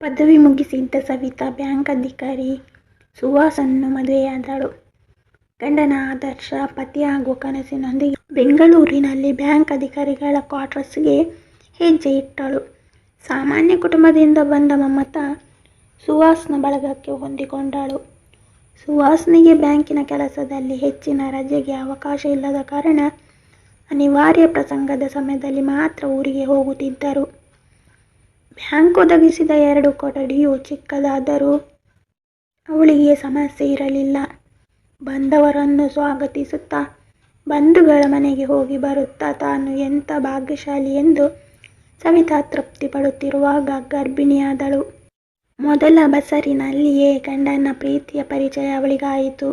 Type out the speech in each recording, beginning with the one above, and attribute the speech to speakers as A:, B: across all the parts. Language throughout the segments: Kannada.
A: ಪದವಿ ಮುಗಿಸಿದ್ದ ಸವಿತಾ ಬ್ಯಾಂಕ್ ಅಧಿಕಾರಿ ಸುಹಾಸನ್ನು ಮದುವೆಯಾದಳು. ಗಂಡನ ಆದರ್ಶ, ಪತಿ ಹಾಗೂ ಕನಸಿನೊಂದಿಗೆ ಬೆಂಗಳೂರಿನಲ್ಲಿ ಬ್ಯಾಂಕ್ ಅಧಿಕಾರಿಗಳ ಕ್ವಾರ್ಟರ್ಸ್ಗೆ ಹೆಜ್ಜೆ ಇಟ್ಟಳು. ಸಾಮಾನ್ಯ ಕುಟುಂಬದಿಂದ ಬಂದ ಮಮತಾ ಸುಹಾಸ್ನ ಬಳಗಕ್ಕೆ ಹೊಂದಿಕೊಂಡಳು. ಸುಹಾಸ್ನಿಗೆ ಬ್ಯಾಂಕಿನ ಕೆಲಸದಲ್ಲಿ ಹೆಚ್ಚಿನ ರಜೆಗೆ ಅವಕಾಶ ಇಲ್ಲದ ಕಾರಣ ಅನಿವಾರ್ಯ ಪ್ರಸಂಗದ ಸಮಯದಲ್ಲಿ ಮಾತ್ರ ಊರಿಗೆ ಹೋಗುತ್ತಿದ್ದರು. ಬ್ಯಾಂಕ್ ಒದಗಿಸಿದ ಎರಡು ಕೊಠಡಿಯು ಚಿಕ್ಕದಾದರೂ ಅವಳಿಗೆ ಸಮಸ್ಯೆ ಇರಲಿಲ್ಲ. ಬಂದವರನ್ನು ಸ್ವಾಗತಿಸುತ್ತಾ, ಬಂಧುಗಳ ಮನೆಗೆ ಹೋಗಿ ಬರುತ್ತಾ ತಾನು ಎಂಥ ಭಾಗ್ಯಶಾಲಿ ಎಂದು ಸವಿತಾ ತೃಪ್ತಿ ಪಡುತ್ತಿರುವಾಗ ಗರ್ಭಿಣಿಯಾದಳು. ಮೊದಲ ಬಸರಿನಲ್ಲಿಯೇ ಗಂಡನ ಪ್ರೀತಿಯ ಪರಿಚಯ ಅವಳಿಗಾಯಿತು.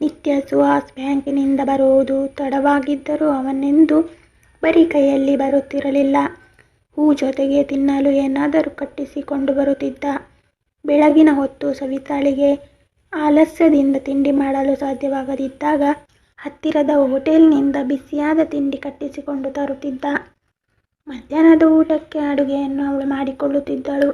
A: ನಿತ್ಯ ಸುಹಾಸ್ ಬ್ಯಾಂಕಿನಿಂದ ಬರುವುದು ತಡವಾಗಿದ್ದರೂ ಅವನೆಂದು ಬರಿ ಕೈಯಲ್ಲಿ ಬರುತ್ತಿರಲಿಲ್ಲ. ಹೂ ಜೊತೆಗೆ ತಿನ್ನಲು ಏನಾದರೂ ಕಟ್ಟಿಸಿಕೊಂಡು ಬರುತ್ತಿದ್ದ. ಬೆಳಗಿನ ಹೊತ್ತು ಸವಿತಾಳಿಗೆ ಆಲಸ್ಯದಿಂದ ತಿಂಡಿ ಮಾಡಲು ಸಾಧ್ಯವಾಗದಿದ್ದಾಗ ಹತ್ತಿರದ ಹೋಟೆಲ್ನಿಂದ ಬಿಸಿಯಾದ ತಿಂಡಿ ಕಟ್ಟಿಸಿಕೊಂಡು ತರುತ್ತಿದ್ದ. ಮಧ್ಯಾಹ್ನದ ಊಟಕ್ಕೆ ಅಡುಗೆಯನ್ನು ಅವಳು ಮಾಡಿಕೊಳ್ಳುತ್ತಿದ್ದಳು.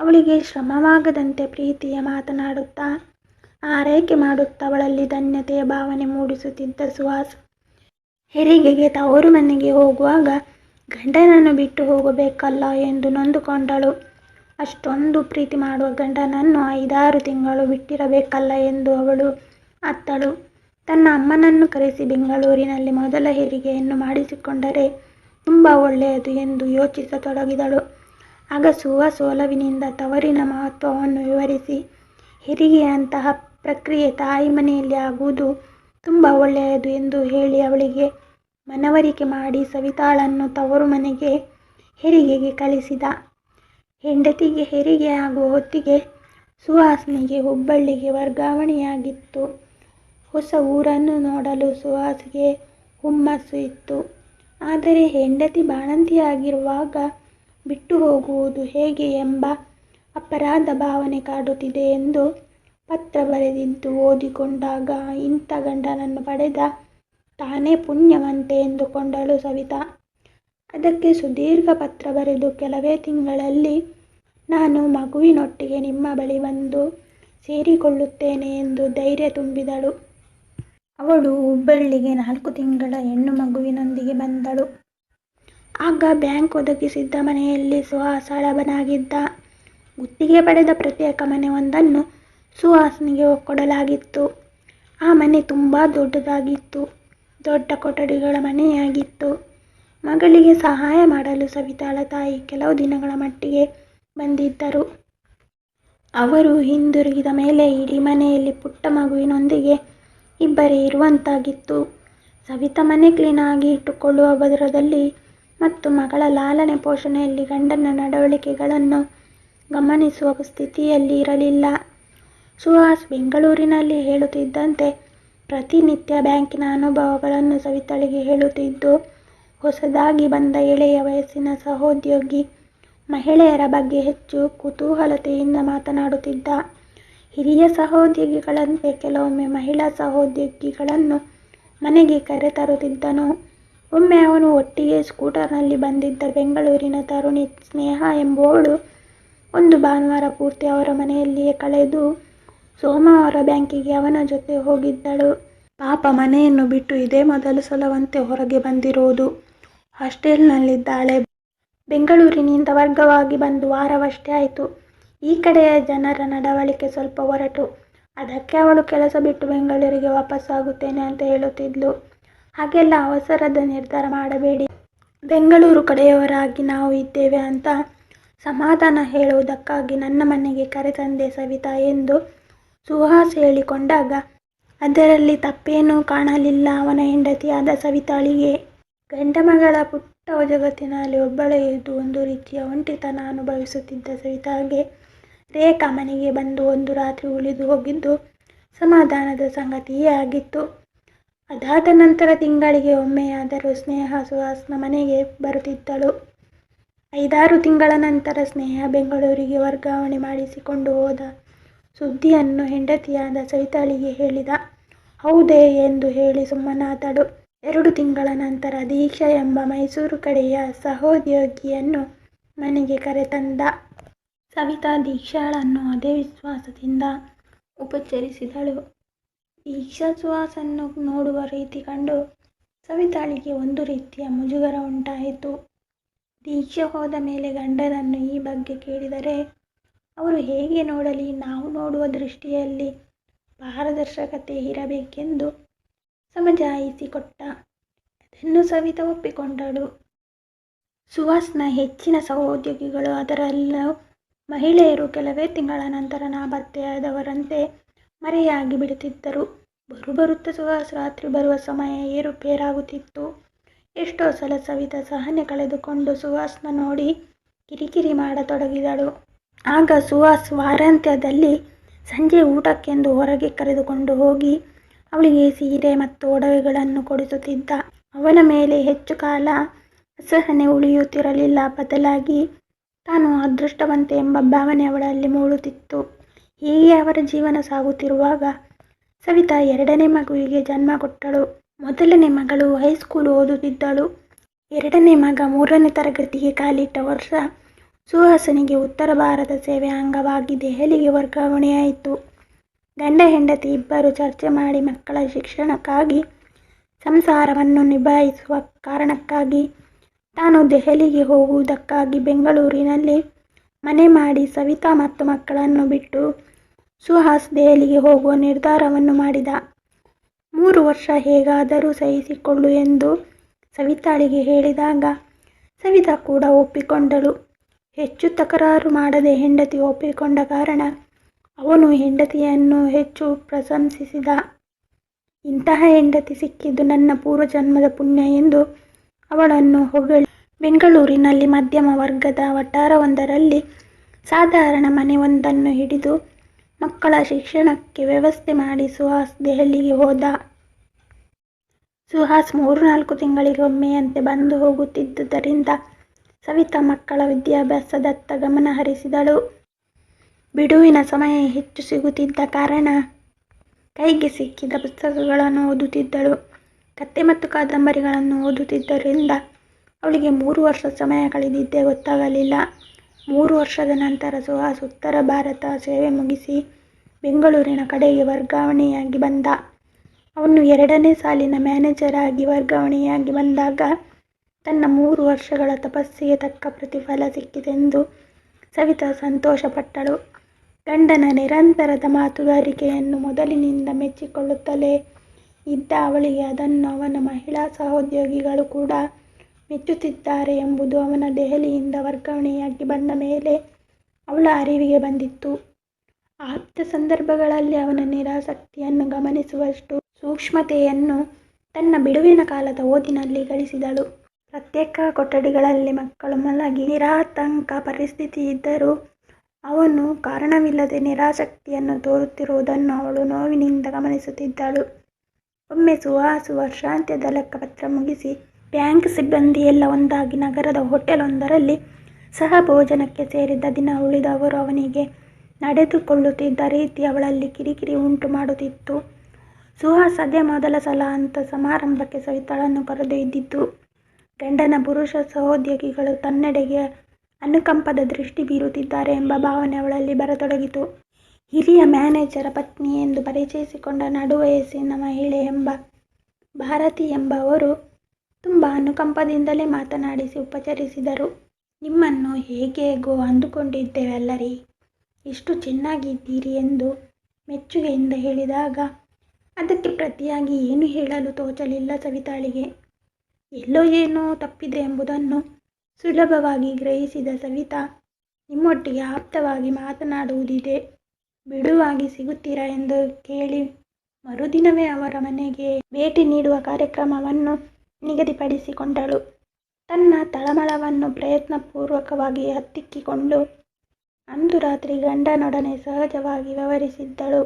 A: ಅವಳಿಗೆ ಶ್ರಮವಾಗದಂತೆ ಪ್ರೀತಿಯ ಮಾತನಾಡುತ್ತಾ, ಆರೈಕೆ ಮಾಡುತ್ತಾ ಅವಳಲ್ಲಿ ಧನ್ಯತೆಯ ಭಾವನೆ ಮೂಡಿಸುತ್ತಿದ್ದ ಸುಹಾಸ್. ಹೆರಿಗೆಗೆ ತವರು ಮನೆಗೆ ಹೋಗುವಾಗ ಗಂಡನನ್ನು ಬಿಟ್ಟು ಹೋಗಬೇಕಲ್ಲ ಎಂದು ನೊಂದುಕೊಂಡಳು. ಅಷ್ಟೊಂದು ಪ್ರೀತಿ ಮಾಡುವ ಗಂಡನನ್ನು ಐದಾರು ತಿಂಗಳು ಬಿಟ್ಟಿರಬೇಕಲ್ಲ ಎಂದು ಅವಳು ಅತ್ತಳು. ತನ್ನ ಅಮ್ಮನನ್ನು ಕರೆಸಿ ಬೆಂಗಳೂರಿನಲ್ಲಿ ಮೊದಲ ಹೆರಿಗೆಯನ್ನು ಮಾಡಿಸಿಕೊಂಡರೆ ತುಂಬ ಒಳ್ಳೆಯದು ಎಂದು ಯೋಚಿಸತೊಡಗಿದಳು. ಆಗ ಸುವ ಸೋಲವಿನಿಂದ ತವರಿನ ಮಹತ್ವವನ್ನು ವಿವರಿಸಿ, ಹೆರಿಗೆಯಂತಹ ಪ್ರಕ್ರಿಯೆ ತಾಯಿ ಮನೆಯಲ್ಲಿ ಆಗುವುದು ತುಂಬ ಒಳ್ಳೆಯದು ಎಂದು ಹೇಳಿ ಅವಳಿಗೆ ಮನವರಿಕೆ ಮಾಡಿ ಸವಿತಾಳನ್ನು ತವರು ಮನೆಗೆ ಹೆರಿಗೆಗೆ ಕಳಿಸಿದ. ಹೆಂಡತಿಗೆ ಹೆರಿಗೆ ಆಗುವ ಹೊತ್ತಿಗೆ ಸುಹಾಸ್ನಿಗೆ ಹುಬ್ಬಳ್ಳಿಗೆ ವರ್ಗಾವಣೆಯಾಗಿತ್ತು. ಹೊಸ ಊರನ್ನು ನೋಡಲು ಸುಹಾಸ್ಗೆ ಹುಮ್ಮಸ್ಸು ಇತ್ತು. ಆದರೆ ಹೆಂಡತಿ ಬಾಣಂತಿಯಾಗಿರುವಾಗ ಬಿಟ್ಟು ಹೋಗುವುದು ಹೇಗೆ ಎಂಬ ಅಪರಾಧ ಭಾವನೆ ಕಾಡುತ್ತಿದೆ ಎಂದು ಪತ್ರ ಬರೆದಿದ್ದು ಓದಿಕೊಂಡಾಗ ಇಂಥ ಗಂಡನನ್ನು ಪಡೆದ ತಾನೇ ಪುಣ್ಯವಂತೆ ಎಂದುಕೊಂಡಳು ಸವಿತಾ. ಅದಕ್ಕೆ ಸುದೀರ್ಘ ಪತ್ರ ಬರೆದು ಕೆಲವೇ ತಿಂಗಳಲ್ಲಿ ನಾನು ಮಗುವಿನೊಟ್ಟಿಗೆ ನಿಮ್ಮ ಬಳಿ ಬಂದು ಸೇರಿಕೊಳ್ಳುತ್ತೇನೆ ಎಂದು ಧೈರ್ಯ ತುಂಬಿದಳು. ಅವಳು ಹುಬ್ಬಳ್ಳಿಗೆ ನಾಲ್ಕು ತಿಂಗಳ ಹೆಣ್ಣು ಮಗುವಿನೊಂದಿಗೆ ಬಂದಳು. ಆಗ ಬ್ಯಾಂಕ್ ಒದಗಿಸಿದ್ದ ಮನೆಯಲ್ಲಿ ಸುಹಾಸಳವನಾಗಿದ್ದ ಗುತ್ತಿಗೆ ಪಡೆದ ಪ್ರತ್ಯೇಕ ಮನೆಯೊಂದನ್ನು ಸುಹಾಸ್ನಿಗೆ ಕೊಡಲಾಗಿತ್ತು. ಆ ಮನೆ ತುಂಬ ದೊಡ್ಡದಾಗಿತ್ತು. ದೊಡ್ಡ ಕೊಠಡಿಗಳ ಮನೆಯಾಗಿತ್ತು. ಮಗಳಿಗೆ ಸಹಾಯ ಮಾಡಲು ಸವಿತಾಳ ತಾಯಿ ಕೆಲವು ದಿನಗಳ ಮಟ್ಟಿಗೆ ಬಂದಿದ್ದರು. ಅವರು ಹಿಂದಿರುಗಿದ ಮೇಲೆ ಇಡೀ ಮನೆಯಲ್ಲಿ ಪುಟ್ಟ ಮಗುವಿನೊಂದಿಗೆ ಇಬ್ಬರೇ ಇರುವಂತಾಗಿತ್ತು. ಸವಿತಾ ಮನೆ ಕ್ಲೀನಾಗಿ ಇಟ್ಟುಕೊಳ್ಳುವ ಭದ್ರದಲ್ಲಿ ಮತ್ತು ಮಗಳ ಲಾಲನೆ ಪೋಷಣೆಯಲ್ಲಿ ಗಂಡನ ನಡವಳಿಕೆಗಳನ್ನು ಗಮನಿಸುವ ಸ್ಥಿತಿಯಲ್ಲಿ ಇರಲಿಲ್ಲ. ಸುಹಾಸ್ ಬೆಂಗಳೂರಿನಲ್ಲಿ ಹೇಳುತ್ತಿದ್ದಂತೆ ಪ್ರತಿ ನಿತ್ಯ ಬ್ಯಾಂಕಿನ ಅನುಭವಗಳನ್ನು ಸವಿತಾಳಿಗೆ ಹೇಳುತ್ತಿದ್ದು, ಹೊಸದಾಗಿ ಬಂದ ಎಳೆಯ ವಯಸ್ಸಿನ ಸಹೋದ್ಯೋಗಿ ಮಹಿಳೆಯರ ಬಗ್ಗೆ ಹೆಚ್ಚು ಕುತೂಹಲತೆಯಿಂದ ಮಾತನಾಡುತ್ತಿದ್ದ. ಹಿರಿಯ ಸಹೋದ್ಯೋಗಿಗಳಂತೆ ಕೆಲವೊಮ್ಮೆ ಮಹಿಳಾ ಸಹೋದ್ಯೋಗಿಗಳನ್ನು ಮನೆಗೆ ಕರೆತರುತ್ತಿದ್ದನು. ಒಮ್ಮೆ ಅವನು ಒಟ್ಟಿಗೆ ಸ್ಕೂಟರ್ನಲ್ಲಿ ಬಂದಿದ್ದ ಬೆಂಗಳೂರಿನ ತರುಣಿ ಸ್ನೇಹಾ ಎಂಬುವಳು ಒಂದು ಭಾನುವಾರ ಪೂರ್ತಿ ಅವರ ಮನೆಯಲ್ಲಿಯೇ ಕಳೆದು ಸೋಮವಾರ ಬ್ಯಾಂಕಿಗೆ ಅವನ ಜೊತೆ ಹೋಗಿದ್ದಳು. ಪಾಪ ಮನೆಯನ್ನು ಬಿಟ್ಟು ಇದೇ ಮೊದಲ ಸಲವಂತೆ ಹೊರಗೆ ಬಂದಿರೋದು. ಹಾಸ್ಟೆಲ್ನಲ್ಲಿದ್ದಾಳೆ. ಬೆಂಗಳೂರಿನಿಂದ ವರ್ಗವಾಗಿ ಬಂದು ವಾರವಷ್ಟೇ ಆಯಿತು ಈ ಕಡೆಯ ಜನರ ನಡವಳಿಕೆ ಸ್ವಲ್ಪ ಹೊರಟು ಅದಕ್ಕೆ ಅವಳು ಕೆಲಸ ಬಿಟ್ಟು ಬೆಂಗಳೂರಿಗೆ ವಾಪಸ್ಸಾಗುತ್ತೇನೆ ಅಂತ ಹೇಳುತ್ತಿದ್ಲು. ಹಾಗೆಲ್ಲ ಅವಸರದ ನಿರ್ಧಾರ ಮಾಡಬೇಡಿ. ಬೆಂಗಳೂರು ಕಡೆಯವರಾಗಿ ನಾವು ಇದ್ದೇವೆ ಅಂತ ಸಮಾಧಾನ ಹೇಳುವುದಕ್ಕಾಗಿ ನನ್ನ ಮನೆಗೆ ಕರೆತಂದೆ ಸವಿತಾ ಎಂದು ಸುಹಾಸ್ ಹೇಳಿಕೊಂಡಾಗ, ಅದರಲ್ಲಿ ತಪ್ಪೇನೂ ಕಾಣಲಿಲ್ಲ ಅವನ ಹೆಂಡತಿಯಾದ ಸವಿತಾಳಿಗೆ. ಗಂಡ ಮಗಳ ಪುಟ್ಟ ಜಗತ್ತಿನಲ್ಲಿ ಒಬ್ಬಳೇ ಇದ್ದು ಒಂದು ರೀತಿಯ ಒಂಟಿತನ ಅನುಭವಿಸುತ್ತಿದ್ದ ಸವಿತಾಗೆ ರೇಖಾ ಮನೆಗೆ ಬಂದು ಒಂದು ರಾತ್ರಿ ಉಳಿದು ಹೋಗಿದ್ದು ಸಮಾಧಾನದ ಸಂಗತಿಯೇ ಆಗಿತ್ತು. ಅದಾದ ನಂತರ ತಿಂಗಳಿಗೆ ಒಮ್ಮೆಯಾದರೂ ಸ್ನೇಹ ಸುಹಾಸ್ನ ಮನೆಗೆ ಬರುತ್ತಿದ್ದಳು. ಐದಾರು ತಿಂಗಳ ನಂತರ ಸ್ನೇಹ ಬೆಂಗಳೂರಿಗೆ ವರ್ಗಾವಣೆ ಮಾಡಿಸಿಕೊಂಡು ಹೋದ ಸುದ್ದಿಯನ್ನು ಹೆಂಡತಿಯಾದ ಸವಿತಾಳಿಗೆ ಹೇಳಿದ. ಹೌದೇ ಎಂದು ಹೇಳಿ ಸುಮ್ಮನಾದಳು. ಎರಡು ತಿಂಗಳ ನಂತರ ದೀಕ್ಷಾ ಎಂಬ ಮೈಸೂರು ಕಡೆಯ ಸಹೋದ್ಯೋಗಿಯನ್ನು ಮನೆಗೆ ಕರೆತಂದ. ಸವಿತಾ ದೀಕ್ಷಾಳನ್ನು ಅದೇ ವಿಶ್ವಾಸದಿಂದ ಉಪಚರಿಸಿದಳು. ದೀಕ್ಷಾ ಸುಹಾಸನ್ನು ನೋಡುವ ರೀತಿ ಕಂಡು ಸವಿತಾಳಿಗೆ ಒಂದು ರೀತಿಯ ಮುಜುಗರ ಉಂಟಾಯಿತು. ದೀಕ್ಷೆ ಹೋದ ಮೇಲೆ ಗಂಡನನ್ನು ಈ ಬಗ್ಗೆ ಕೇಳಿದರೆ ಅವರು ಹೇಗೆ ನೋಡಲಿ ನಾವು ನೋಡುವ ದೃಷ್ಟಿಯಲ್ಲಿ ಪಾರದರ್ಶಕತೆ ಇರಬೇಕೆಂದು ಸಮಜಾಯಿಸಿಕೊಟ್ಟ ಅದನ್ನು ಸವಿತಾ ಒಪ್ಪಿಕೊಂಡಳು. ಸುಹಾಸ್ನ ಹೆಚ್ಚಿನ ಸಹೋದ್ಯೋಗಿಗಳು, ಅದರಲ್ಲೂ ಮಹಿಳೆಯರು ಕೆಲವೇ ತಿಂಗಳ ನಂತರ ನಾಪತ್ತೆಯಾದವರಂತೆ ಮರೆಯಾಗಿ ಬಿಡುತ್ತಿದ್ದರು. ಬರುಬರುತ್ತ ಸುಹಾಸ್ ರಾತ್ರಿ ಬರುವ ಸಮಯ ಏರುಪೇರಾಗುತ್ತಿತ್ತು. ಎಷ್ಟೋ ಸಲ ಸವಿತಾ ಸಹನೆ ಕಳೆದುಕೊಂಡು ಸುಹಾಸ್ನ ನೋಡಿ ಕಿರಿಕಿರಿ ಮಾಡತೊಡಗಿದಳು. ಆಗ ಸುಹಾಸ್ ವಾರಾಂತ್ಯದಲ್ಲಿ ಸಂಜೆ ಊಟಕ್ಕೆಂದು ಹೊರಗೆ ಕರೆದುಕೊಂಡು ಹೋಗಿ ಅವಳಿಗೆ ಸೀರೆ ಮತ್ತು ಒಡವೆಗಳನ್ನು ಕೊಡಿಸುತ್ತಿದ್ದ. ಅವನ ಮೇಲೆ ಹೆಚ್ಚು ಕಾಲ ಅಸಹನೆ ಉಳಿಯುತ್ತಿರಲಿಲ್ಲ. ಬದಲಾಗಿ ತಾನು ಅದೃಷ್ಟವಂತೆ ಎಂಬ ಭಾವನೆ ಅವಳಲ್ಲಿ ಮೂಡುತ್ತಿತ್ತು. ಹೀಗೆ ಅವರ ಜೀವನ ಸಾಗುತ್ತಿರುವಾಗ ಸವಿತಾ ಎರಡನೇ ಮಗುವಿಗೆ ಜನ್ಮ ಕೊಟ್ಟಳು. ಮೊದಲನೇ ಮಗಳು ಹೈಸ್ಕೂಲ್ ಓದುತ್ತಿದ್ದಳು. ಎರಡನೇ ಮಗ ಮೂರನೇ ತರಗತಿಗೆ ಕಾಲಿಟ್ಟ ವರ್ಷ ಸುಹಾಸನಿಗೆ ಉತ್ತರ ಭಾರತ ಸೇವೆ ಅಂಗವಾಗಿ ದೆಹಲಿಗೆ ವರ್ಗಾವಣೆಯಾಯಿತು. ಗಂಡ ಹೆಂಡತಿ ಇಬ್ಬರು ಚರ್ಚೆ ಮಾಡಿ ಮಕ್ಕಳ ಶಿಕ್ಷಣಕ್ಕಾಗಿ, ಸಂಸಾರವನ್ನು ನಿಭಾಯಿಸುವ ಕಾರಣಕ್ಕಾಗಿ ತಾನು ದೆಹಲಿಗೆ ಹೋಗುವುದಕ್ಕಾಗಿ ಬೆಂಗಳೂರಿನಲ್ಲಿ ಮನೆ ಮಾಡಿ ಸವಿತಾ ಮತ್ತು ಮಕ್ಕಳನ್ನು ಬಿಟ್ಟು ಸುಹಾಸ್ ದೆಹಲಿಗೆ ಹೋಗುವ ನಿರ್ಧಾರವನ್ನು ಮಾಡಿದ. ಮೂರು ವರ್ಷ ಹೇಗಾದರೂ ಸಹಿಸಿಕೊಳ್ಳು ಎಂದು ಸವಿತಾಳಿಗೆ ಹೇಳಿದಾಗ ಸವಿತಾ ಕೂಡ ಒಪ್ಪಿಕೊಂಡಳು. ಹೆಚ್ಚು ತಕರಾರು ಮಾಡದೆ ಹೆಂಡತಿ ಒಪ್ಪಿಕೊಂಡ ಕಾರಣ ಅವನು ಹೆಂಡತಿಯನ್ನು ಹೆಚ್ಚು ಪ್ರಶಂಸಿಸಿದ. ಇಂತಹ ಹೆಂಡತಿ ಸಿಕ್ಕಿದ್ದು ನನ್ನ ಪೂರ್ವಜನ್ಮದ ಪುಣ್ಯ ಎಂದು ಅವಳನ್ನು ಹೊಗಳಿ ಬೆಂಗಳೂರಿನಲ್ಲಿ ಮಧ್ಯಮ ವರ್ಗದ ವಠಾರವೊಂದರಲ್ಲಿ ಸಾಧಾರಣ ಮನೆಯೊಂದನ್ನು ಹಿಡಿದು ಮಕ್ಕಳ ಶಿಕ್ಷಣಕ್ಕೆ ವ್ಯವಸ್ಥೆ ಮಾಡಿ ಸುಹಾಸ್ ದೆಹಲಿಗೆ ಹೋದ. ಸುಹಾಸ್ ಮೂರು ನಾಲ್ಕು ತಿಂಗಳಿಗೊಮ್ಮೆಯಂತೆ ಬಂದು ಹೋಗುತ್ತಿದ್ದುದರಿಂದ ಸವಿತಾ ಮಕ್ಕಳ ವಿದ್ಯಾಭ್ಯಾಸದತ್ತ ಗಮನ ಹರಿಸಿದಳು. ಬಿಡುವಿನ ಸಮಯ ಹೆಚ್ಚು ಸಿಗುತ್ತಿದ್ದ ಕಾರಣ ಕೈಗೆ ಸಿಕ್ಕಿದ ಪುಸ್ತಕಗಳನ್ನು ಓದುತ್ತಿದ್ದಳು. ಕತ್ತೆ ಮತ್ತು ಕಾದಂಬರಿಗಳನ್ನು ಓದುತ್ತಿದ್ದರಿಂದ ಅವಳಿಗೆ ಮೂರು ವರ್ಷ ಸಮಯ ಕಳೆದಿದ್ದೇ ಗೊತ್ತಾಗಲಿಲ್ಲ. ಮೂರು ವರ್ಷದ ನಂತರ ಸುಹಾಸ್ ಉತ್ತರ ಭಾರತ ಸೇವೆ ಮುಗಿಸಿ ಬೆಂಗಳೂರಿನ ಕಡೆಗೆ ವರ್ಗಾವಣೆಯಾಗಿ ಬಂದ. ಅವನು ಎರಡನೇ ಸಾಲಿನ ಮ್ಯಾನೇಜರ್ ಆಗಿ ವರ್ಗಾವಣೆಯಾಗಿ ಬಂದಾಗ ತನ್ನ ಮೂರು ವರ್ಷಗಳ ತಪಸ್ಸಿಗೆ ತಕ್ಕ ಪ್ರತಿಫಲ ಸಿಕ್ಕಿದೆಂದು ಸವಿತಾ ಸಂತೋಷಪಟ್ಟಳು. ಗಂಡನ ನಿರಂತರದ ಮಾತುಗಾರಿಕೆಯನ್ನು ಮೊದಲಿನಿಂದ ಮೆಚ್ಚಿಕೊಳ್ಳುತ್ತಲೇ ಇದ್ದ ಅವಳಿಗೆ ಅದನ್ನು ಅವನ ಮಹಿಳಾ ಸಹೋದ್ಯೋಗಿಗಳು ಕೂಡ ಮೆಚ್ಚುತ್ತಿದ್ದಾರೆ ಎಂಬುದು ಅವನ ದೆಹಲಿಯಿಂದ ವರ್ಗಾವಣೆಯಾಗಿ ಬಂದ ಮೇಲೆ ಅವಳ ಅರಿವಿಗೆ ಬಂದಿತ್ತು. ಆಪ್ತ ಸಂದರ್ಭಗಳಲ್ಲಿ ಅವನ ನಿರಾಸಕ್ತಿಯನ್ನು ಗಮನಿಸುವಷ್ಟು ಸೂಕ್ಷ್ಮತೆಯನ್ನು ತನ್ನ ಬಿಡುವಿನ ಕಾಲದ ಓದಿನಲ್ಲಿ ಗಳಿಸಿದಳು. ಪ್ರತ್ಯೇಕ ಕೊಠಡಿಗಳಲ್ಲಿ ಮಕ್ಕಳು ಮಲಗಿ ನಿರಾತಂಕ ಪರಿಸ್ಥಿತಿ ಇದ್ದರೂ ಅವನು ಕಾರಣವಿಲ್ಲದೆ ನಿರಾಸಕ್ತಿಯನ್ನು ತೋರುತ್ತಿರುವುದನ್ನು ಅವಳು ನೋವಿನಿಂದ ಗಮನಿಸುತ್ತಿದ್ದಳು. ಒಮ್ಮೆ ಸುಹಾಸು ವರ್ಷಾಂತ್ಯದ ಲೆಕ್ಕಪತ್ರ ಮುಗಿಸಿ ಬ್ಯಾಂಕ್ ಸಿಬ್ಬಂದಿಯೆಲ್ಲ ಒಂದಾಗಿ ನಗರದ ಹೋಟೆಲೊಂದರಲ್ಲಿ ಸಹ ಭೋಜನಕ್ಕೆ ಸೇರಿದ್ದ ದಿನ ಉಳಿದವರು ಅವನಿಗೆ ನಡೆದುಕೊಳ್ಳುತ್ತಿದ್ದ ರೀತಿ ಅವಳಲ್ಲಿ ಕಿರಿಕಿರಿ ಉಂಟು ಮಾಡುತ್ತಿತ್ತು. ಸುಹಾಸ್ ಅದೇ ಮೊದಲ ಸಲ ಅಂತ ಸಮಾರಂಭಕ್ಕೆ ಸವಿತಾಳನ್ನು ಕರೆದೊಯ್ದಿದ್ದು. ಗಂಡನ ಪುರುಷ ಸಹೋದ್ಯೋಗಿಗಳು ತನ್ನೆಡೆಗೆ ಅನುಕಂಪದ ದೃಷ್ಟಿ ಬೀರುತ್ತಿದ್ದಾರೆ ಎಂಬ ಭಾವನೆ ಅವಳಲ್ಲಿ ಬರತೊಡಗಿತು. ಹಿರಿಯ ಮ್ಯಾನೇಜರ ಪತ್ನಿ ಎಂದು ಪರಿಚಯಿಸಿಕೊಂಡ ನಡುವಯಸ್ಸಿನ ಮಹಿಳೆ ಎಂಬ ಭಾರತಿ ಎಂಬವರು ತುಂಬ ಅನುಕಂಪದಿಂದಲೇ ಮಾತನಾಡಿಸಿ ಉಪಚರಿಸಿದರು. ನಿಮ್ಮನ್ನು ಹೇಗೇಗೋ ಅಂದುಕೊಂಡಿದ್ದೇವೆಲ್ಲರಿ ಎಷ್ಟು ಚೆನ್ನಾಗಿದ್ದೀರಿ ಎಂದು ಮೆಚ್ಚುಗೆಯಿಂದ ಹೇಳಿದಾಗ, ಅದಕ್ಕೆ ಪ್ರತಿಯಾಗಿ ಏನೂ ಹೇಳಲು ತೋಚಲಿಲ್ಲ ಸವಿತಾಳಿಗೆ. ಎಲ್ಲೋ ಏನೋ ತಪ್ಪಿದೆ ಎಂಬುದನ್ನು ಸುಲಭವಾಗಿ ಗ್ರಹಿಸಿದ ಸವಿತಾ, ನಿಮ್ಮೊಟ್ಟಿಗೆ ಆಪ್ತವಾಗಿ ಮಾತನಾಡುವುದಿದೆ. ಬಿಡುವಾಗಿ ಸಿಗುತ್ತೀರಾ ಎಂದು ಕೇಳಿ ಮರುದಿನವೇ ಅವರ ಮನೆಗೆ ಭೇಟಿ ನೀಡುವ ಕಾರ್ಯಕ್ರಮವನ್ನು ನಿಗದಿಪಡಿಸಿಕೊಂಡಳು. ತನ್ನ ತಳಮಳವನ್ನು ಪ್ರಯತ್ನಪೂರ್ವಕವಾಗಿ ಹತ್ತಿಕ್ಕಿಕೊಂಡು ಅಂದು ರಾತ್ರಿ ಗಂಡನೊಡನೆ ಸಹಜವಾಗಿ ವ್ಯವಹರಿಸಿದ್ದಳು.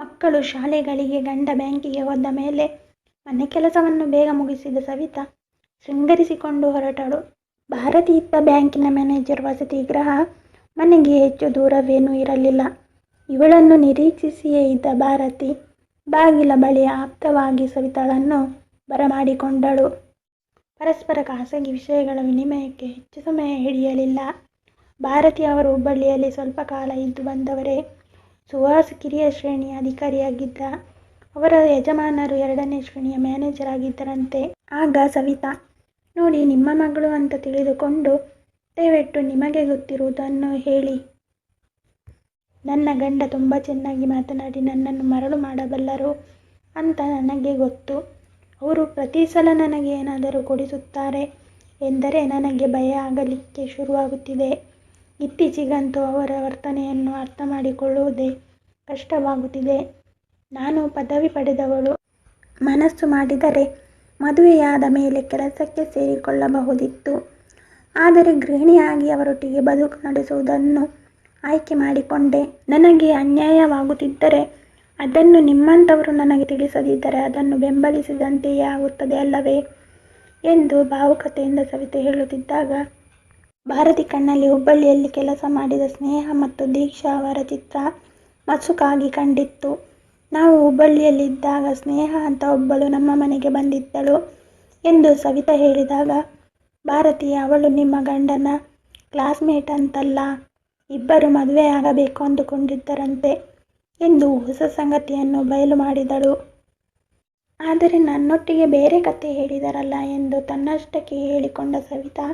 A: ಮಕ್ಕಳು ಶಾಲೆಗಳಿಗೆ ಗಂಡ ಬ್ಯಾಂಕಿಗೆ ಹೋದ ಮೇಲೆ ಮನೆಕೆಲಸವನ್ನು ಬೇಗ ಮುಗಿಸಿದ ಸವಿತಾ ಶೃಂಗರಿಸಿಕೊಂಡು ಹೊರಟಳು. ಭಾರತಿ ಇದ್ದ ಬ್ಯಾಂಕಿನ ಮ್ಯಾನೇಜರ್ ವಸತಿಗೃಹ ಮನೆಗೆ ಹೆಚ್ಚು ದೂರವೇನೂ ಇರಲಿಲ್ಲ. ಇವಳನ್ನು ನಿರೀಕ್ಷಿಸಿಯೇ ಇದ್ದ ಭಾರತಿ ಬಾಗಿಲ ಬಳಿ ಆಪ್ತವಾಗಿ ಸವಿತಾಳನ್ನು ಬರಮಾಡಿಕೊಂಡಳು. ಪರಸ್ಪರ ಖಾಸಗಿ ವಿಷಯಗಳ ವಿನಿಮಯಕ್ಕೆ ಹೆಚ್ಚು ಸಮಯ ಹಿಡಿಯಲಿಲ್ಲ. ಭಾರತಿ ಅವರು ಹುಬ್ಬಳ್ಳಿಯಲ್ಲಿ ಸ್ವಲ್ಪ ಕಾಲ ಇದ್ದು ಬಂದವರೇ ಸುಹಾಸ್ ಕಿರಿಯ ಶ್ರೇಣಿಯ ಅಧಿಕಾರಿಯಾಗಿದ್ದ ಅವರ ಯಜಮಾನರು ಎರಡನೇ ಶ್ರೇಣಿಯ ಮ್ಯಾನೇಜರ್ ಆಗಿದ್ದರಂತೆ. ಆಗ ಸವಿತಾ, ನೋಡಿ, ನಿಮ್ಮ ಮಗಳು ಅಂತ ತಿಳಿದುಕೊಂಡು ದಯವಿಟ್ಟು ನಿಮಗೆ ಗೊತ್ತಿರುವುದನ್ನು ಹೇಳಿ. ನನ್ನ ಗಂಡ ತುಂಬ ಚೆನ್ನಾಗಿ ಮಾತನಾಡಿ ನನ್ನನ್ನು ಮರಳು ಮಾಡಬಲ್ಲರು ಅಂತ ನನಗೆ ಗೊತ್ತು. ಅವರು ಪ್ರತಿ ಸಲ ನನಗೆ ಏನಾದರೂ ಕೊಡಿಸುತ್ತಾರೆ ಎಂದರೆ ನನಗೆ ಭಯ ಆಗಲಿಕ್ಕೆ ಶುರುವಾಗುತ್ತಿದೆ. ಇತ್ತೀಚೆಗಂತೂ ಅವರ ವರ್ತನೆಯನ್ನು ಅರ್ಥ ಮಾಡಿಕೊಳ್ಳುವುದೇ ಕಷ್ಟವಾಗುತ್ತಿದೆ. ನಾನು ಪದವಿ ಪಡೆದವಳು. ಮನಸ್ಸು ಮಾಡಿದರೆ ಮದುವೆಯಾದ ಮೇಲೆ ಕೆಲಸಕ್ಕೆ ಸೇರಿಕೊಳ್ಳಬಹುದಿತ್ತು. ಆದರೆ ಗೃಹಿಣಿಯಾಗಿ ಅವರೊಟ್ಟಿಗೆ ಬದುಕು ನಡೆಸುವುದನ್ನು ಆಯ್ಕೆ ಮಾಡಿಕೊಂಡೆ. ನನಗೆ ಅನ್ಯಾಯವಾಗುತ್ತಿದ್ದರೆ ಅದನ್ನು ನಿಮ್ಮಂಥವರು ನನಗೆ ತಿಳಿಸದಿದ್ದರೆ ಅದನ್ನು ಬೆಂಬಲಿಸಿದಂತೆಯೇ ಆಗುತ್ತದೆ ಅಲ್ಲವೇ? ಎಂದು ಭಾವುಕತೆಯಿಂದ ಸವಿತೆ ಹೇಳುತ್ತಿದ್ದಾಗ, ಭಾರತಿ ಕಣ್ಣಲ್ಲಿ ಹುಬ್ಬಳ್ಳಿಯಲ್ಲಿ ಕೆಲಸ ಮಾಡಿದ ಸ್ನೇಹ ಮತ್ತು ದೀಕ್ಷಾ ಅವರ ಚಿತ್ರ ಮಸುಕಾಗಿ ಕಂಡಿತ್ತು. ನಾವು ಹುಬ್ಬಳ್ಳಿಯಲ್ಲಿದ್ದಾಗ ಸ್ನೇಹ ಅಂತ ಒಬ್ಬಳು ನಮ್ಮ ಮನೆಗೆ ಬಂದಿದ್ದಳು ಎಂದು ಸವಿತಾ ಹೇಳಿದಾಗ, ಭಾರತಿ, ಅವಳು ನಿಮ್ಮ ಗಂಡನ ಕ್ಲಾಸ್ಮೇಟ್ ಅಂತಲ್ಲ, ಇಬ್ಬರು ಮದುವೆ ಆಗಬೇಕು ಅಂದುಕೊಂಡಿದ್ದರಂತೆ ಎಂದು ಹೊಸ ಸಂಗತಿಯನ್ನು ಬಯಲು ಮಾಡಿದಳು. ಆದರೆ ನನ್ನೊಟ್ಟಿಗೆ ಬೇರೆ ಕತೆ ಹೇಳಿದರಲ್ಲ ಎಂದು ತನ್ನಷ್ಟಕ್ಕೆ ಹೇಳಿಕೊಂಡ ಸವಿತಾ,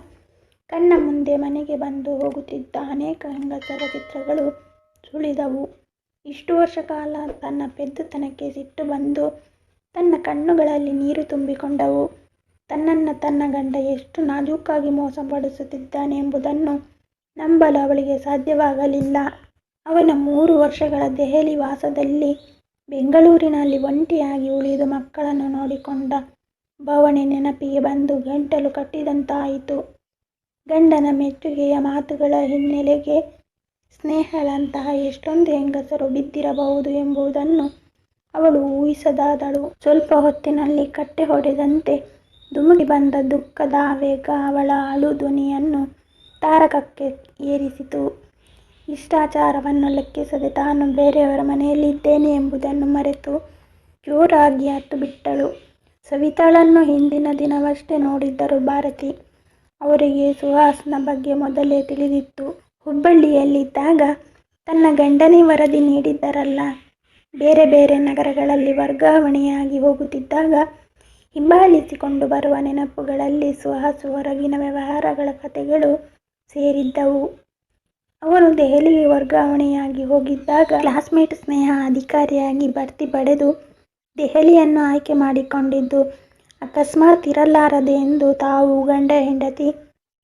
A: ಕಣ್ಣ ಮುಂದೆ ಮನೆಗೆ ಬಂದು ಹೋಗುತ್ತಿದ್ದ ಅನೇಕ ಹೆಂಗಸರ ಚಿತ್ರಗಳು ಸುಳಿದವು. ಇಷ್ಟು ವರ್ಷ ಕಾಲ ತನ್ನ ಪೆದ್ದುತನಕ್ಕೆ ಸಿಟ್ಟು ಬಂದು ತನ್ನ ಕಣ್ಣುಗಳಲ್ಲಿ ನೀರು ತುಂಬಿಕೊಂಡವು. ತನ್ನನ್ನು ತನ್ನ ಗಂಡ ಎಷ್ಟು ನಾಜೂಕಾಗಿ ಮೋಸಪಡಿಸುತ್ತಿದ್ದಾನೆ ಎಂಬುದನ್ನು ನಂಬಲು ಅವಳಿಗೆ ಸಾಧ್ಯವಾಗಲಿಲ್ಲ. ಅವನ ಮೂರು ವರ್ಷಗಳ ದೆಹಲಿ ವಾಸದಲ್ಲಿ ಬೆಂಗಳೂರಿನಲ್ಲಿ ಒಂಟಿಯಾಗಿ ಉಳಿದು ಮಕ್ಕಳನ್ನು ನೋಡಿಕೊಂಡ ಬವಣೆ ನೆನಪಿಗೆ ಬಂದು ಗಂಟಲು ಕಟ್ಟಿದಂತಾಯಿತು. ಗಂಡನ ಮೆಚ್ಚುಗೆಯ ಮಾತುಗಳ ಹಿನ್ನೆಲೆಗೆ ಸ್ನೇಹಳಂತಹ ಎಷ್ಟೊಂದು ಹೆಂಗಸರು ಬಿದ್ದಿರಬಹುದು ಎಂಬುದನ್ನು ಅವಳು ಊಹಿಸದಾದಳು. ಸ್ವಲ್ಪ ಹೊತ್ತಿನಲ್ಲಿ ಕಟ್ಟೆ ಹೊಡೆದಂತೆ ಧುಮುಕಿ ಬಂದ ದುಃಖದ ಆವೇಗ ಅವಳ ಅಳು ಧ್ವನಿಯನ್ನು ತಾರಕಕ್ಕೆ ಏರಿಸಿತು. ಇಷ್ಟಾಚಾರವನ್ನು ಲೆಕ್ಕಿಸದೆ ತಾನು ಬೇರೆಯವರ ಮನೆಯಲ್ಲಿ ಇದ್ದೇನೆ ಎಂಬುದನ್ನು ಮರೆತು ಜೋರಾಗಿ ಹತ್ತು ಬಿಟ್ಟಳು ಸವಿತಾಳನ್ನು ಹಿಂದಿನ ದಿನವಷ್ಟೇ ನೋಡಿದ್ದರು ಭಾರತಿ. ಅವರಿಗೆ ಸುಹಾಸ್ನ ಬಗ್ಗೆ ಮೊದಲೇ ತಿಳಿದಿತ್ತು. ಹುಬ್ಬಳ್ಳಿಯಲ್ಲಿದ್ದಾಗ ತನ್ನ ಗಂಡನೇ ವರದಿ ನೀಡಿದ್ದರಲ್ಲ. ಬೇರೆ ಬೇರೆ ನಗರಗಳಲ್ಲಿ ವರ್ಗಾವಣೆಯಾಗಿ ಹೋಗುತ್ತಿದ್ದಾಗ ಹಿಂಬಾಲಿಸಿಕೊಂಡು ಬರುವ ನೆನಪುಗಳಲ್ಲಿ ಸುಹಾಸು ಹೊರಗಿನ ವ್ಯವಹಾರಗಳ ಕಥೆಗಳು ಸೇರಿದ್ದವು. ಅವನು ದೆಹಲಿಗೆ ವರ್ಗಾವಣೆಯಾಗಿ ಹೋಗಿದ್ದಾಗ ಕ್ಲಾಸ್ಮೇಟ್ ಸ್ನೇಹ ಅಧಿಕಾರಿಯಾಗಿ ಬಡ್ತಿ ಪಡೆದು ದೆಹಲಿಯನ್ನು ಆಯ್ಕೆ ಮಾಡಿಕೊಂಡಿದ್ದು. ಅಕಸ್ಮಾತ್ ಇರಲಾರದೆ ಎಂದು ತಾವು ಗಂಡ ಹೆಂಡತಿ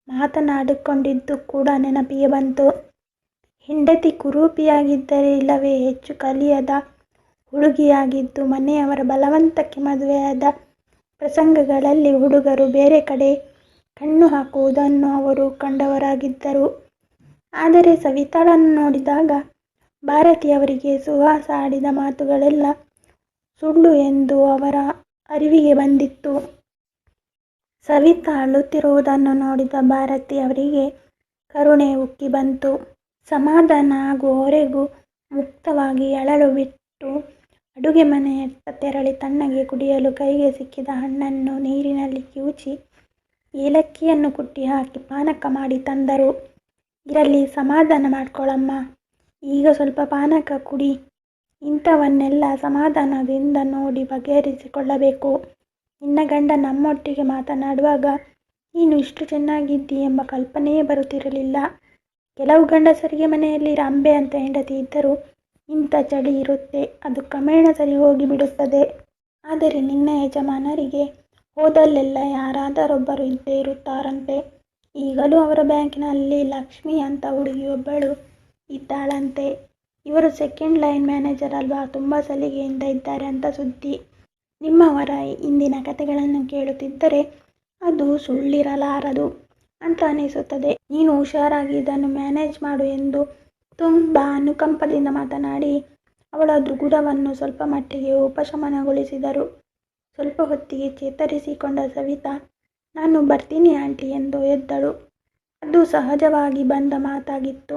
A: ಮಾತನಾಡಿಕೊಂಡಿದ್ದು ಕೂಡ ನೆನಪಿಗೆ ಬಂತು. ಹೆಂಡತಿ ಕುರೂಪಿಯಾಗಿದ್ದರೆ ಇಲ್ಲವೇ? ಹೆಚ್ಚು ಕಲಿಯದ ಹುಡುಗಿಯಾಗಿದ್ದು ಮನೆಯವರ ಬಲವಂತಕ್ಕೆ ಮದುವೆಯಾದ ಪ್ರಸಂಗಗಳಲ್ಲಿ ಹುಡುಗರು ಬೇರೆ ಕಡೆ ಕಣ್ಣು ಹಾಕುವುದನ್ನು ಅವರು ಕಂಡವರಾಗಿದ್ದರು. ಆದರೆ ಸವಿತಾಳನ್ನು ನೋಡಿದಾಗ ಭಾರತಿಯವರಿಗೆ ಸುಹಾಸ ಆಡಿದ ಮಾತುಗಳೆಲ್ಲ ಸುಳ್ಳು ಎಂದು ಅವರ ಅರಿವಿಗೆ ಬಂದಿತ್ತು. ಸವಿತಾ ಅಳುತ್ತಿರುವುದನ್ನು ನೋಡಿದ ಭಾರತಿ ಅವರಿಗೆ ಕರುಣೆ ಉಕ್ಕಿ ಬಂತು. ಸಮಾಧಾನ ಆಗುವವರೆಗೂ ಮುಕ್ತವಾಗಿ ಅಳಲು ಬಿಟ್ಟು ಅಡುಗೆ ಮನೆಯತ್ತ ತೆರಳಿ ತಣ್ಣಗೆ ಕುಡಿಯಲು ಕೈಗೆ ಸಿಕ್ಕಿದ ಹಣ್ಣನ್ನು ನೀರಿನಲ್ಲಿ ಕಿವುಚಿ ಏಲಕ್ಕಿಯನ್ನು ಕುಟ್ಟಿ ಹಾಕಿ ಪಾನಕ ಮಾಡಿ ತಂದರು. ಇರಲಿ, ಸಮಾಧಾನ ಮಾಡ್ಕೊಳ್ಳಮ್ಮ ಈಗ ಸ್ವಲ್ಪ ಪಾನಕ ಕುಡಿ. ಇಂಥವನ್ನೆಲ್ಲ ಸಮಾಧಾನದಿಂದ ನೋಡಿ ಬಗೆಹರಿಸಿಕೊಳ್ಳಬೇಕು. ನಿನ್ನ ಗಂಡ ನಮ್ಮೊಟ್ಟಿಗೆ ಮಾತನಾಡುವಾಗ, ನೀನು ಇಷ್ಟು ಚೆನ್ನಾಗಿದ್ದಿ ಎಂಬ ಕಲ್ಪನೆಯೇ ಬರುತ್ತಿರಲಿಲ್ಲ. ಕೆಲವು ಗಂಡಸರಿಗೆ ಮನೆಯಲ್ಲಿ ರಂಬೆ ಅಂತ ಹೆಂಡತಿ ಇದ್ದರೂ ಇಂಥ ಚಳಿ ಇರುತ್ತೆ, ಅದು ಕ್ರಮೇಣ ಸರಿ ಹೋಗಿ ಬಿಡುತ್ತದೆ. ಆದರೆ ನಿನ್ನ ಯಜಮಾನರಿಗೆ ಹೋದಲ್ಲೆಲ್ಲ ಯಾರಾದರೊಬ್ಬರು ಇದ್ದೇ ಇರುತ್ತಾರಂತೆ. ಈಗಲೂ ಅವರ ಬ್ಯಾಂಕಿನಲ್ಲಿ ಲಕ್ಷ್ಮಿ ಅಂತ ಹುಡುಗಿಯೊಬ್ಬಳು ಇದ್ದಾಳಂತೆ. ಇವರು ಸೆಕೆಂಡ್ ಲೈನ್ ಮ್ಯಾನೇಜರ್ ಅಲ್ವಾ, ತುಂಬ ಸಲಿಗೆಯಿಂದ ಇದ್ದಾರೆ ಅಂತ ಸುದ್ದಿ. ನಿಮ್ಮವರ ಇಂದಿನ ಕಥೆಗಳನ್ನು ಕೇಳುತ್ತಿದ್ದರೆ ಅದು ಸುಳ್ಳಿರಲಾರದು ಅಂತ ಅನಿಸುತ್ತದೆ. ನೀನು ಹುಷಾರಾಗಿ ಇದನ್ನು ಮ್ಯಾನೇಜ್ ಮಾಡು ಎಂದು ತುಂಬ ಅನುಕಂಪದಿಂದ ಮಾತನಾಡಿ ಅವಳ ದುಗುಡವನ್ನು ಸ್ವಲ್ಪ ಮಟ್ಟಿಗೆ ಉಪಶಮನಗೊಳಿಸಿದರು. ಸ್ವಲ್ಪ ಹೊತ್ತಿಗೆ ಚೇತರಿಸಿಕೊಂಡ ಸವಿತಾ, ನಾನು ಬರ್ತೀನಿ ಆಂಟಿ ಎಂದು ಎದ್ದಳು. ಅದು ಸಹಜವಾಗಿ ಬಂದ ಮಾತಾಗಿತ್ತು.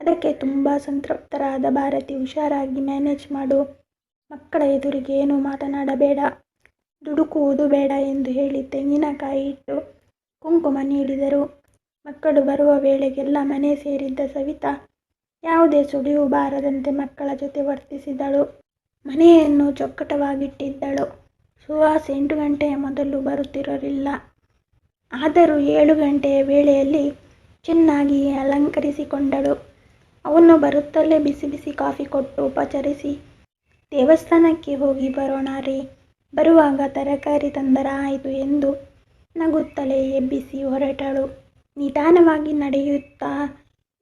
A: ಅದಕ್ಕೆ ತುಂಬ ಸಂತೃಪ್ತರಾದ ಭಾರತಿ ಹುಷಾರಾಗಿ ಮ್ಯಾನೇಜ್ ಮಾಡು. ಮಕ್ಕಳ ಎದುರಿಗೆ ಏನೂ ಮಾತನಾಡಬೇಡ. ದುಡುಕುವುದು ಬೇಡ ಎಂದು ಹೇಳಿ ತೆಂಗಿನಕಾಯಿ ಇಟ್ಟು ಕುಂಕುಮ ನೀಡಿದರು. ಮಕ್ಕಳು ಬರುವ ವೇಳೆಗೆಲ್ಲ ಮನೆ ಸೇರಿದ್ದ ಸವಿತಾ ಯಾವುದೇ ಸುಳಿವು ಬಾರದಂತೆ ಮಕ್ಕಳ ಜೊತೆ ವರ್ತಿಸಿದಳು. ಮನೆಯನ್ನು ಚೊಕ್ಕಟವಾಗಿಟ್ಟಿದ್ದಳು. ಸುಹಾಸ್ ಎಂಟು ಗಂಟೆಯ ಮೊದಲು ಬರುತ್ತಿರಲಿಲ್ಲ. ಆದರೂ ಏಳು ಗಂಟೆಯ ವೇಳೆಯಲ್ಲಿ ಚೆನ್ನಾಗಿ ಅಲಂಕರಿಸಿಕೊಂಡಳು. ಅವನು ಬರುತ್ತಲೇ ಬಿಸಿ ಬಿಸಿ ಕಾಫಿ ಕೊಟ್ಟು ಉಪಚರಿಸಿ ದೇವಸ್ಥಾನಕ್ಕೆ ಹೋಗಿ ಬರೋಣ ರೀ. ಬರುವಾಗ ತರಕಾರಿ ತಂದರ ಆಯಿತು ಎಂದು ನಗುತ್ತಲೇ ಎಬ್ಬಿಸಿ ಹೊರಟಳು. ನಿಧಾನವಾಗಿ ನಡೆಯುತ್ತಾ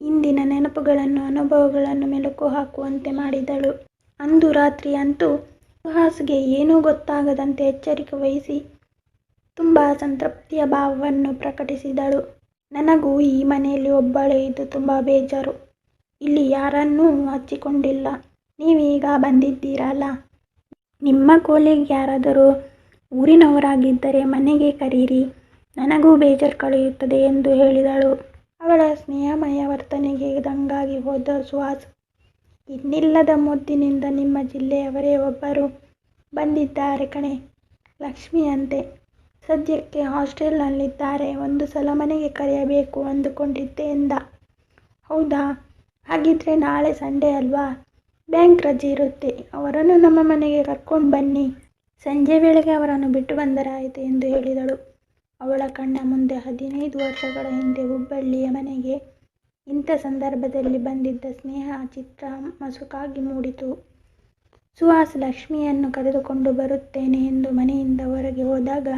A: ಇಂದಿನ ನೆನಪುಗಳನ್ನು, ಅನುಭವಗಳನ್ನು ಮೆಲುಕು ಹಾಕುವಂತೆ ಮಾಡಿದಳು. ಅಂದು ರಾತ್ರಿ ಅಂತೂ ಸುಹಾಸ್ಗೆ ಏನೂ ಗೊತ್ತಾಗದಂತೆ ಎಚ್ಚರಿಕೆ ವಹಿಸಿ ತುಂಬ ಸಂತೃಪ್ತಿಯ ಭಾವವನ್ನು ಪ್ರಕಟಿಸಿದಳು. ನನಗೂ ಈ ಮನೆಯಲ್ಲಿ ಒಬ್ಬಳೇ ಇದ್ದು ತುಂಬ ಬೇಜಾರು. ಇಲ್ಲಿ ಯಾರನ್ನೂ ಹಚ್ಚಿಕೊಂಡಿಲ್ಲ. ನೀವೀಗ ಬಂದಿದ್ದೀರಲ್ಲ? ನಿಮ್ಮ ಕೋಲಿಗೆ ಯಾರಾದರೂ ಊರಿನವರಾಗಿದ್ದರೆ ಮನೆಗೆ ಕರೀರಿ. ನನಗೂ ಬೇಜಾರು ಕಳೆಯುತ್ತದೆ ಎಂದು ಹೇಳಿದಳು. ಅವಳ ಸ್ನೇಹಮಯ ವರ್ತನೆಗೆ ದಂಗಾಗಿ ಹೋದ ಸುಹಾಸ್, ಇನ್ನಿಲ್ಲದ ಮುದ್ದಿನಿಂದ ನಿಮ್ಮ ಜಿಲ್ಲೆಯವರೇ ಒಬ್ಬರು ಬಂದಿದ್ದಾರೆ ಕಣೆ. ಲಕ್ಷ್ಮಿ ಅಂತೆ ಸದ್ಯಕ್ಕೆ ಹಾಸ್ಟೆಲ್ನಲ್ಲಿದ್ದಾರೆ. ಒಂದು ಸಲ ಮನೆಗೆ ಕರೆಯಬೇಕು ಅಂದುಕೊಂಡಿದ್ದೆ ಎಂದ. ಹೌದಾ? ಹಾಗಿದ್ರೆ ನಾಳೆ ಸಂಡೇ ಅಲ್ವಾ? ಬ್ಯಾಂಕ್ ರಜೆ ಇರುತ್ತೆ. ಅವರನ್ನು ನಮ್ಮ ಮನೆಗೆ ಕರ್ಕೊಂಡು ಬನ್ನಿ. ಸಂಜೆ ವೇಳೆಗೆ ಅವರನ್ನು ಬಿಟ್ಟು ಬಂದರಾಯಿತು ಎಂದು ಹೇಳಿದಳು. ಅವಳ ಕಣ್ಣ ಮುಂದೆ ಹದಿನೈದು ವರ್ಷಗಳ ಹಿಂದೆ ಹುಬ್ಬಳ್ಳಿಯ ಮನೆಗೆ ಇಂಥ ಸಂದರ್ಭದಲ್ಲಿ ಬಂದಿದ್ದ ಸ್ನೇಹ ಚಿತ್ರ ಮಸುಕಾಗಿ ಮೂಡಿತು. ಸುಹಾಸ್ ಲಕ್ಷ್ಮಿಯನ್ನು ಕರೆದುಕೊಂಡು ಬರುತ್ತೇನೆ ಎಂದು ಮನೆಯಿಂದ ಹೊರಗೆ ಹೋದಾಗ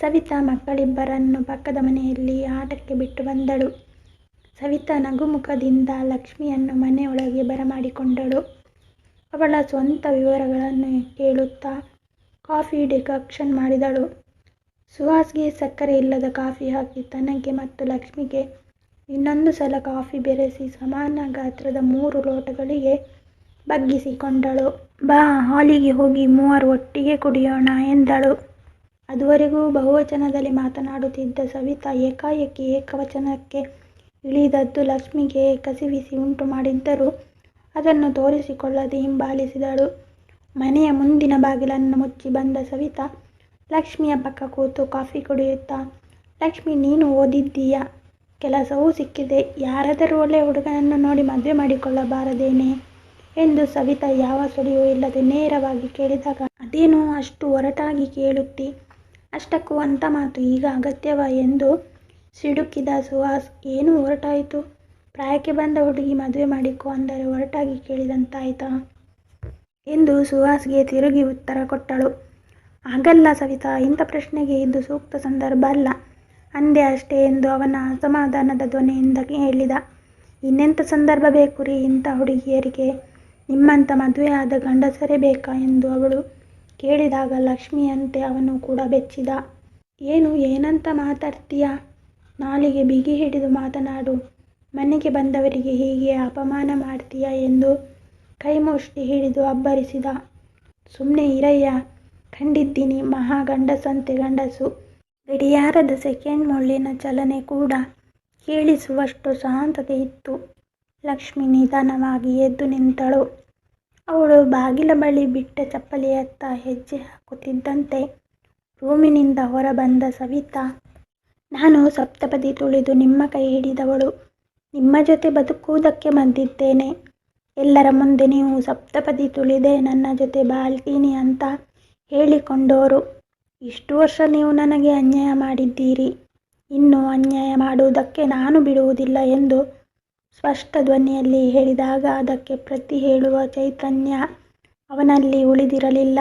A: ಸವಿತಾ ಮಕ್ಕಳಿಬ್ಬರನ್ನು ಪಕ್ಕದ ಮನೆಯಲ್ಲಿ ಆಟಕ್ಕೆ ಬಿಟ್ಟು ಬಂದಳು. ಸವಿತಾ ನಗುಮುಖದಿಂದ ಲಕ್ಷ್ಮಿಯನ್ನು ಮನೆಯೊಳಗೆ ಬರಮಾಡಿಕೊಂಡಳು. ಅವಳ ಸ್ವಂತ ವಿವರಗಳನ್ನು ಕೇಳುತ್ತಾ ಕಾಫಿ ಡಿಕಾಕ್ಷನ್ ಮಾಡಿದಳು. ಸುಹಾಸ್ಗೆ ಸಕ್ಕರೆ ಇಲ್ಲದ ಕಾಫಿ ಹಾಕಿ ತನಗೆ ಮತ್ತು ಲಕ್ಷ್ಮಿಗೆ ಇನ್ನೊಂದು ಸಲ ಕಾಫಿ ಬೆರೆಸಿ ಸಮಾನ ಗಾತ್ರದ ಮೂರು ಲೋಟಗಳಿಗೆ ಬಗ್ಗಿಸಿಕೊಂಡಳು. ಬಾ, ಹಾಲಿಗೆ ಹೋಗಿ ಮೂವರು ಒಟ್ಟಿಗೆ ಕುಡಿಯೋಣ ಎಂದಳು. ಅದುವರೆಗೂ ಬಹುವಚನದಲ್ಲಿ ಮಾತನಾಡುತ್ತಿದ್ದ ಸವಿತಾ ಏಕಾಏಕಿ ಏಕವಚನಕ್ಕೆ ಇಳಿದದ್ದು ಲಕ್ಷ್ಮಿಗೆ ಕಸಿವಿಸಿ ಉಂಟು ಮಾಡಿದ್ದರೂ. ಅದನ್ನು ತೋರಿಸಿಕೊಳ್ಳದೆ ಹಿಂಬಾಲಿಸಿದಳು. ಮನೆಯ ಮುಂದಿನ ಬಾಗಿಲನ್ನು ಮುಚ್ಚಿ ಬಂದ ಸವಿತಾ, ಲಕ್ಷ್ಮಿಯ ಪಕ್ಕ ಕೂತು ಕಾಫಿ ಕುಡಿಯುತ್ತಾ, ಲಕ್ಷ್ಮಿ ನೀನು ಓದಿದ್ದೀಯಾ? ಕೆಲಸವೂ ಸಿಕ್ಕಿದೆ. ಯಾರಾದರೂ ಒಳ್ಳೆಯ ಹುಡುಗನನ್ನು ನೋಡಿ ಮದುವೆ ಮಾಡಿಕೊಳ್ಳಬಾರದೇನೆ? ಎಂದು ಸವಿತಾ ಯಾವ ಸುಳಿಯೂ ಇಲ್ಲದೆ ನೇರವಾಗಿ ಕೇಳಿದಾಗ, ಅದೇನೋ ಅಷ್ಟು ಒರಟಾಗಿ ಕೇಳುತ್ತಿ. ಅಷ್ಟಕ್ಕೂ ಅಂಥ ಮಾತು ಈಗ ಅಗತ್ಯವ ಎಂದು ಸಿಡುಕಿದ ಸುಹಾಸ್, ಏನು ಹೊರಟಾಯಿತು? ಪ್ರಾಯಕ್ಕೆ ಬಂದ ಹುಡುಗಿ ಮದುವೆ ಮಾಡಿಕೊ ಅಂದರೆ ಹೊರಟಾಗಿ ಕೇಳಿದಂತಾಯ್ತಾ ಎಂದು ಸುಹಾಸ್ಗೆ ತಿರುಗಿ ಉತ್ತರ ಕೊಟ್ಟಳು. ಆಗಲ್ಲ ಸವಿತಾ, ಇಂಥ ಪ್ರಶ್ನೆಗೆ ಇದು ಸೂಕ್ತ ಸಂದರ್ಭ ಅಲ್ಲ. ಅಂದೆ ಅಷ್ಟೇ ಎಂದು ಅವನ ಅಸಮಾಧಾನದ ಧ್ವನಿಯಿಂದ ಹೇಳಿದ. ಇನ್ನೆಂಥ ಸಂದರ್ಭ ಬೇಕು ರೀ ಇಂಥ ಹುಡುಗಿಯರಿಗೆ? ನಿಮ್ಮಂಥ ಮದುವೆಯಾದ ಗಂಡಸರೇ ಬೇಕಾ? ಎಂದು ಅವಳು ಕೇಳಿದಾಗ ಲಕ್ಷ್ಮಿಯಂತೆ ಅವನು ಕೂಡ ಬೆಚ್ಚಿದ. ಏನು, ಏನಂತ ಮಾತಾಡ್ತೀಯಾ? ನಾಲಿಗೆ ಬಿಗಿ ಹಿಡಿದು ಮಾತನಾಡು, ಮನೆಗೆ ಬಂದವರಿಗೆ ಹೀಗೆ ಅಪಮಾನ ಮಾಡ್ತೀಯಾ ಎಂದು ಕೈಮುಷ್ಟಿ ಹಿಡಿದು ಅಬ್ಬರಿಸಿದ. ಸುಮ್ಮನೆ ಇರಯ್ಯ, ಕಂಡಿದ್ದೀನಿ ಮಹಾ ಗಂಡಸಂತೆ ಗಂಡಸು. ಗಡಿಯಾರದ ಸೆಕೆಂಡ್ ಮುಳ್ಳಿನ ಚಲನೆ ಕೂಡ ಕೇಳಿಸುವಷ್ಟು ಶಾಂತತೆ ಇತ್ತು. ಲಕ್ಷ್ಮಿ ನಿಧಾನವಾಗಿ ಎದ್ದು ನಿಂತಳು. ಅವಳು ಬಾಗಿಲ ಬಳಿ ಬಿಟ್ಟ ಚಪ್ಪಲಿಯತ್ತ ಹೆಜ್ಜೆ ಹಾಕುತ್ತಿದ್ದಂತೆ, ರೂಮಿನಿಂದ ಹೊರಬಂದ ಸವಿತಾ ನಾನು ಸಪ್ತಪದಿ ತುಳಿದು ನಿಮ್ಮ ಕೈ ಹಿಡಿದವಳು. ನಿಮ್ಮ ಜೊತೆ ಬದುಕುವುದಕ್ಕೆ ಬಂದಿದ್ದೇನೆ. ಎಲ್ಲರ ಮುಂದೆ ನೀವು ಸಪ್ತಪದಿ ತುಳಿದೆ ನನ್ನ ಜೊತೆ ಬಾಳ್ತೀನಿ ಅಂತ ಹೇಳಿಕೊಂಡೋರು. ಇಷ್ಟು ವರ್ಷ ನೀವು ನನಗೆ ಅನ್ಯಾಯ ಮಾಡಿದ್ದೀರಿ. ಇನ್ನು ಅನ್ಯಾಯ ಮಾಡುವುದಕ್ಕೆ ನಾನು ಬಿಡುವುದಿಲ್ಲ ಎಂದು ಸ್ಪಷ್ಟ ಧ್ವನಿಯಲ್ಲಿ ಹೇಳಿದಾಗ ಅದಕ್ಕೆ ಪ್ರತಿ ಹೇಳುವ ಚೈತನ್ಯ ಅವನಲ್ಲಿ ಉಳಿದಿರಲಿಲ್ಲ.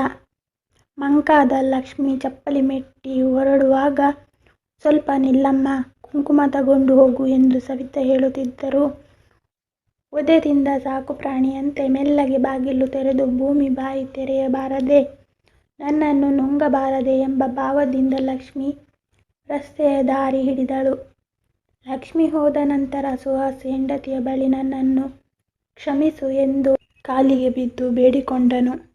A: ಮಂಕಾದ ಲಕ್ಷ್ಮಿ ಚಪ್ಪಲಿ ಮೆಟ್ಟಿ ಹೊರಡುವಾಗ ಸ್ವಲ್ಪ ನಿಲ್ಲಮ್ಮ, ಕುಂಕುಮ ತಗೊಂಡು ಹೋಗು ಎಂದು ಸವಿತಾ ಹೇಳುತ್ತಿದ್ದರು. ಒದೆದಿಂದ ಸಾಕು ಪ್ರಾಣಿಯಂತೆ ಮೆಲ್ಲಗೆ ಬಾಗಿಲು ತೆರೆದು ಭೂಮಿ ಬಾಯಿ ತೆರೆಯಬಾರದೆ, ನನ್ನನ್ನು ನುಂಗಬಾರದೆ ಎಂಬ ಭಾವದಿಂದ ಲಕ್ಷ್ಮಿ ರಸ್ತೆಯ ದಾರಿ ಹಿಡಿದಳು. ಲಕ್ಷ್ಮಿ ಹೋದ ನಂತರ ಸುಹಾಸ್ ಹೆಂಡತಿಯ ಬಳಿ ನನ್ನನ್ನು ಕ್ಷಮಿಸು ಎಂದು ಕಾಲಿಗೆ ಬಿದ್ದು ಬೇಡಿಕೊಂಡನು.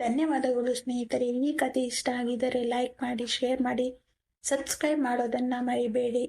A: ಧನ್ಯವಾದಗಳು ಸ್ನೇಹಿತರೆ. ಈ ಕಥೆ ಇಷ್ಟ ಆಗಿದ್ದರೆ ಲೈಕ್ ಮಾಡಿ ಶೇರ್ ಮಾಡಿ ಸಬ್ಸ್ಕ್ರೈಬ್ ಮಾಡೋದನ್ನು ಮರಿಬೇಡಿ.